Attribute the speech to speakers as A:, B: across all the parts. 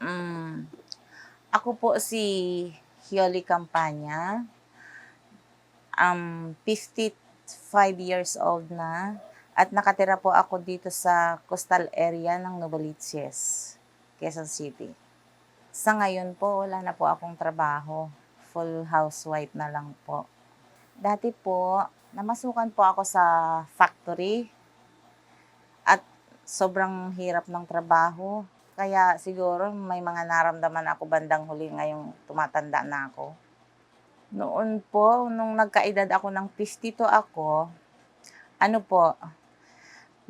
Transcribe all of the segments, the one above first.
A: Mm, ako po si Hioli Campanya. Um, 55 years old na. At nakatira po ako dito sa coastal area ng Novaliches, Quezon City. Sa ngayon po, wala na po akong trabaho. Full housewife na lang po. Dati po, namasukan po ako sa factory at sobrang hirap ng trabaho. Kaya siguro may mga naramdaman ako bandang huli ngayong tumatanda na ako. Noon po, nung nagkaedad ako ng 52 ako, ano po,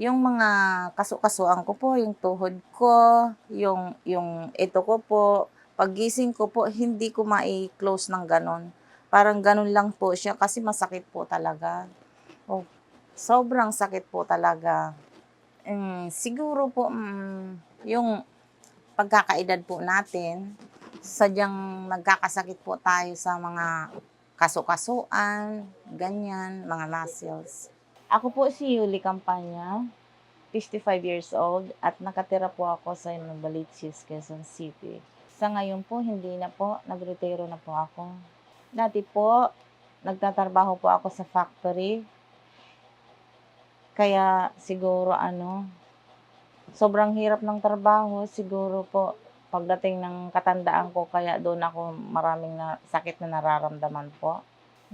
A: yung mga kaso-kasuan ko po, yung tuhod ko, yung, yung ito ko po, paggising ko po, hindi ko mai-close ng ganon. Parang ganon lang po siya kasi masakit po talaga. Oh, sobrang sakit po talaga. Mm, siguro po, mm, yung pagkakaedad po natin, sadyang nagkakasakit po tayo sa mga kaso-kasuan, ganyan, mga muscles. Ako po si Yuli Campanya, 55 years old, at nakatira po ako sa Novaliches, Quezon City. Sa ngayon po, hindi na po, nagretiro na po ako. Dati po, nagtatrabaho po ako sa factory. Kaya siguro ano, sobrang hirap ng trabaho, siguro po pagdating ng katandaan ko, kaya doon ako maraming na, sakit na nararamdaman po.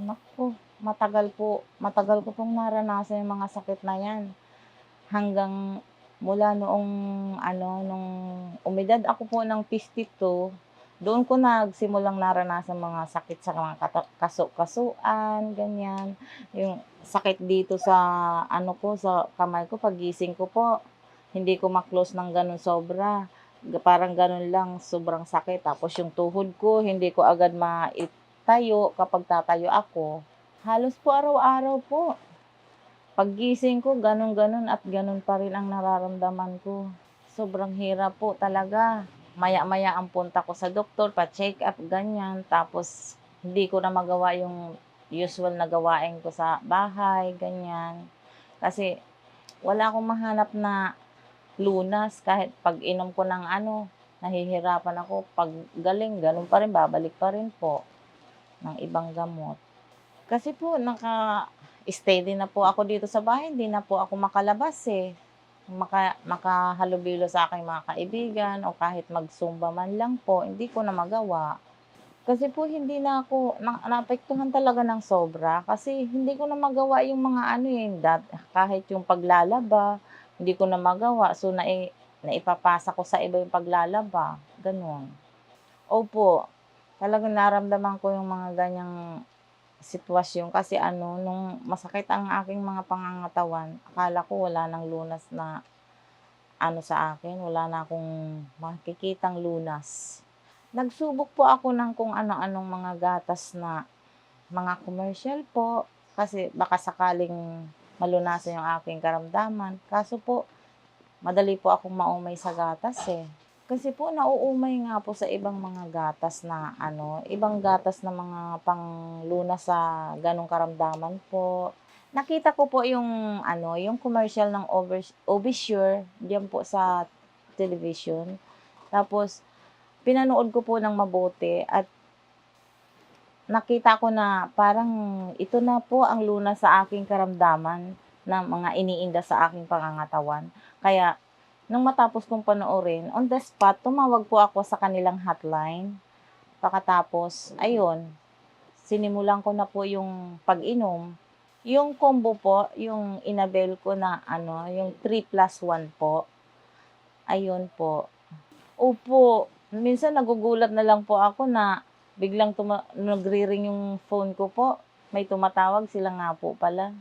A: Naku, matagal po, matagal ko pong naranasan yung mga sakit na yan. Hanggang mula noong, ano, nung umidad ako po ng 52, doon ko nagsimulang naranasan mga sakit sa mga kaso-kasuan, ganyan. Yung sakit dito sa, ano ko, sa kamay ko, pagising ko po, hindi ko maklose ng ganun sobra. Parang ganun lang, sobrang sakit. Tapos yung tuhod ko, hindi ko agad maitayo kapag tatayo ako. Halos po araw-araw po. Paggising ko, ganun-ganun at ganun pa rin ang nararamdaman ko. Sobrang hirap po talaga. Maya-maya ang punta ko sa doktor, pa-check up, ganyan. Tapos, hindi ko na magawa yung usual na gawain ko sa bahay, ganyan. Kasi, wala akong mahanap na lunas kahit pag inom ko ng ano, nahihirapan ako. Pag galing, ganun pa rin, babalik pa rin po ng ibang gamot. Kasi po, naka-stay din na po ako dito sa bahay, hindi na po ako makalabas eh. Maka, makahalubilo sa aking mga kaibigan o kahit magsumba man lang po, hindi ko na magawa. Kasi po hindi na ako, na, naapektuhan talaga ng sobra kasi hindi ko na magawa yung mga ano eh, dat, kahit yung paglalaba, hindi ko na magawa. So, na, naipapasa ko sa iba yung paglalaba. Ganun. Opo, talagang naramdaman ko yung mga ganyang sitwasyon kasi ano, nung masakit ang aking mga pangangatawan, akala ko wala nang lunas na ano sa akin, wala na akong makikitang lunas. Nagsubok po ako ng kung ano-anong mga gatas na mga commercial po kasi baka sakaling malunasan yung aking karamdaman. Kaso po, madali po akong maumay sa gatas eh. Kasi po, nauumay nga po sa ibang mga gatas na ano, ibang gatas na mga panglunas sa ganong karamdaman po. Nakita ko po yung ano, yung commercial ng Obisure diyan po sa television. Tapos pinanood ko po ng mabuti at nakita ko na parang ito na po ang lunas sa aking karamdaman na mga iniinda sa aking pangangatawan. Kaya nung matapos kong panoorin, on the spot, tumawag po ako sa kanilang hotline. Pagkatapos, ayun, sinimulan ko na po yung pag-inom. Yung combo po, yung inabel ko na ano, yung 3 plus 1 po. Ayun po. Opo, minsan nagugulat na lang po ako na biglang tuma- nagre-ring yung phone ko po. May tumatawag sila nga po pala.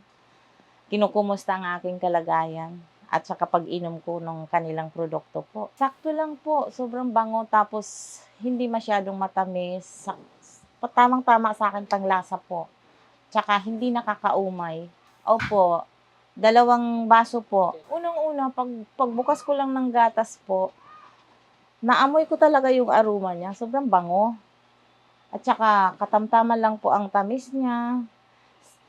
A: Kinukumusta ang aking kalagayan at saka pag-inom ko ng kanilang produkto po. Sakto lang po, sobrang bango tapos hindi masyadong matamis. Tamang-tama sa akin panglasa po. Tsaka hindi nakakaumay. Opo, dalawang baso po. Unang-una, pag, pagbukas ko lang ng gatas po, naamoy ko talaga yung aroma niya. Sobrang bango. At saka katamtaman lang po ang tamis niya.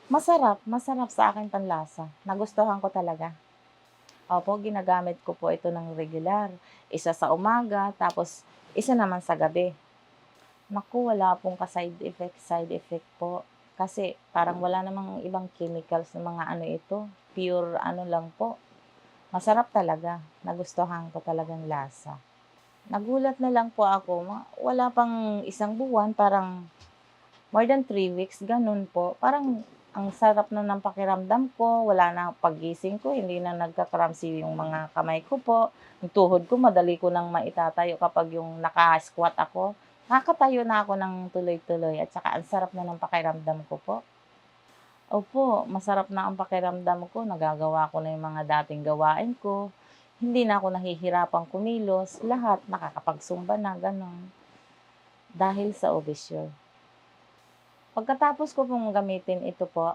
A: Masarap, masarap sa akin panlasa. Nagustuhan ko talaga. Opo, ginagamit ko po ito ng regular. Isa sa umaga, tapos isa naman sa gabi. Naku, wala pong ka-side effect, side effect po. Kasi parang wala namang ibang chemicals na mga ano ito. Pure ano lang po. Masarap talaga. Nagustuhan ko talagang lasa. Nagulat na lang po ako. Wala pang isang buwan, parang more than three weeks, ganun po. Parang ang sarap na ng pakiramdam ko. Wala na paggising ko, hindi na nagkakramsi yung mga kamay ko po. Yung tuhod ko, madali ko nang maitatayo kapag yung naka-squat ako. Nakakatayo na ako ng tuloy-tuloy at saka ang sarap na ng pakiramdam ko po. Opo, masarap na ang pakiramdam ko. Nagagawa ko na yung mga dating gawain ko. Hindi na ako nahihirapang kumilos. Lahat nakakapagsumba na, ganon. Dahil sa Obisure. Pagkatapos ko pong gamitin ito po,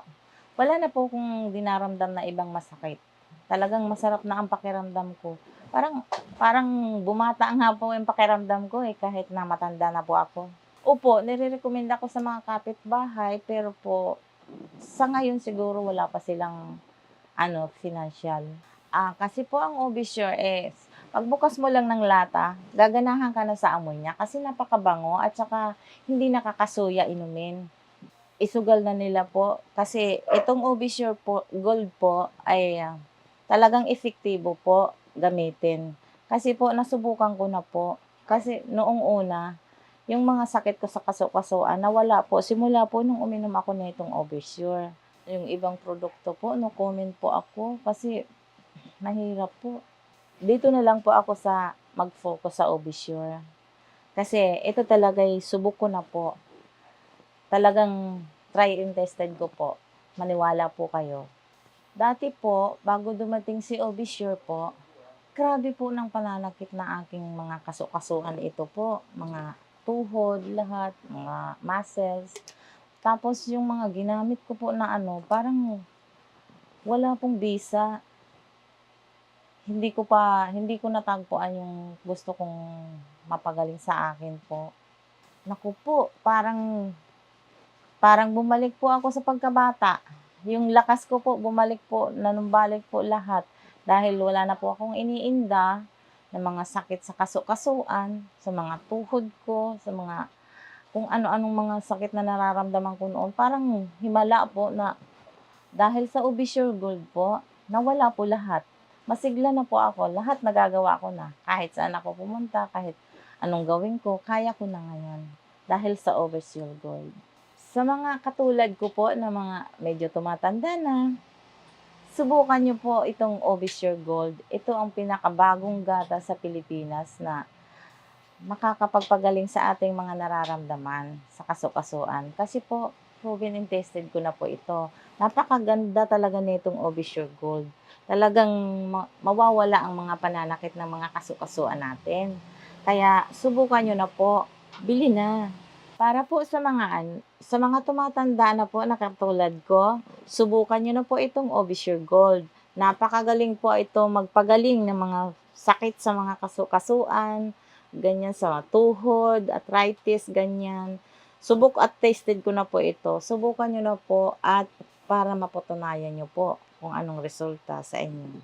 A: wala na po kong dinaramdam na ibang masakit. Talagang masarap na ang pakiramdam ko. Parang, parang bumata nga po yung pakiramdam ko eh, kahit na matanda na po ako. Opo, nire-recommend ako sa mga kapitbahay, pero po, sa ngayon siguro wala pa silang ano, financial. Ah, kasi po ang Obisure is, pagbukas mo lang ng lata, gaganahan ka na sa amoy niya kasi napakabango at saka hindi nakakasuya inumin. Isugal na nila po kasi itong Obisure po, Gold po ay ah, talagang efektibo po gamitin. Kasi po nasubukan ko na po. Kasi noong una, yung mga sakit ko sa kaso-kasuan, nawala po. Simula po nung uminom ako nitong Obisure. Yung ibang produkto po, no comment po ako kasi mahirap po. Dito na lang po ako sa mag-focus sa Obisure. Kasi ito talaga ay subok ko na po. Talagang try and tested ko po. Maniwala po kayo. Dati po, bago dumating si Obisure po, grabe po ng pananakit na aking mga kasukasuan ito po. Mga tuhod, lahat, mga muscles. Tapos yung mga ginamit ko po na ano, parang wala pong visa. Hindi ko pa, hindi ko natagpuan yung gusto kong mapagaling sa akin po. Naku po, parang, parang bumalik po ako sa pagkabata. Yung lakas ko po, bumalik po, nanumbalik po lahat. Dahil wala na po akong iniinda ng mga sakit sa kaso-kasuan, sa mga tuhod ko, sa mga kung ano-anong mga sakit na nararamdaman ko noon. Parang himala po na dahil sa Obisure Gold po, nawala po lahat. Masigla na po ako. Lahat nagagawa ko na. Kahit saan ako pumunta, kahit anong gawin ko, kaya ko na ngayon. Dahil sa Obisure Gold. Sa mga katulad ko po na mga medyo tumatanda na, subukan nyo po itong Obisure Gold. Ito ang pinakabagong gata sa Pilipinas na makakapagpagaling sa ating mga nararamdaman sa kasukasuan. Kasi po, proven and tested ko na po ito. Napakaganda talaga nitong Obisure Gold. Talagang ma- mawawala ang mga pananakit ng mga kasukasuan natin. Kaya subukan nyo na po. Bili na. Para po sa mga sa mga tumatanda na po na katulad ko, subukan nyo na po itong Obisure Gold. Napakagaling po ito magpagaling ng mga sakit sa mga kasukasuan, ganyan sa tuhod, arthritis, ganyan. Subok at tasted ko na po ito. Subukan nyo na po at para mapatunayan nyo po kung anong resulta sa inyo.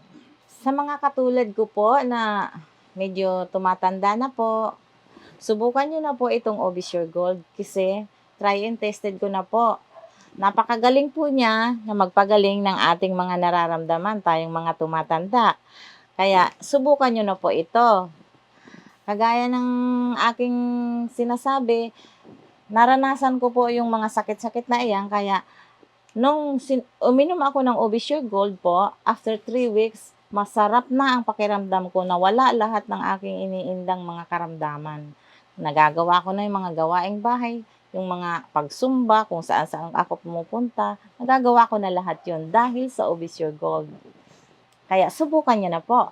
A: Sa mga katulad ko po na medyo tumatanda na po, subukan nyo na po itong Obisure Gold kasi try and tested ko na po. Napakagaling po niya na magpagaling ng ating mga nararamdaman, tayong mga tumatanda. Kaya subukan nyo na po ito. Kagaya ng aking sinasabi, naranasan ko po yung mga sakit-sakit na iyan. Kaya nung sin- uminom ako ng Obisure Gold po, after 3 weeks, masarap na ang pakiramdam ko na wala lahat ng aking iniindang mga karamdaman. Nagagawa ko na yung mga gawaing bahay, yung mga pagsumba, kung saan saan ako pumupunta, nagagawa ko na lahat yon dahil sa Obisure Gold. Kaya subukan niyo na po.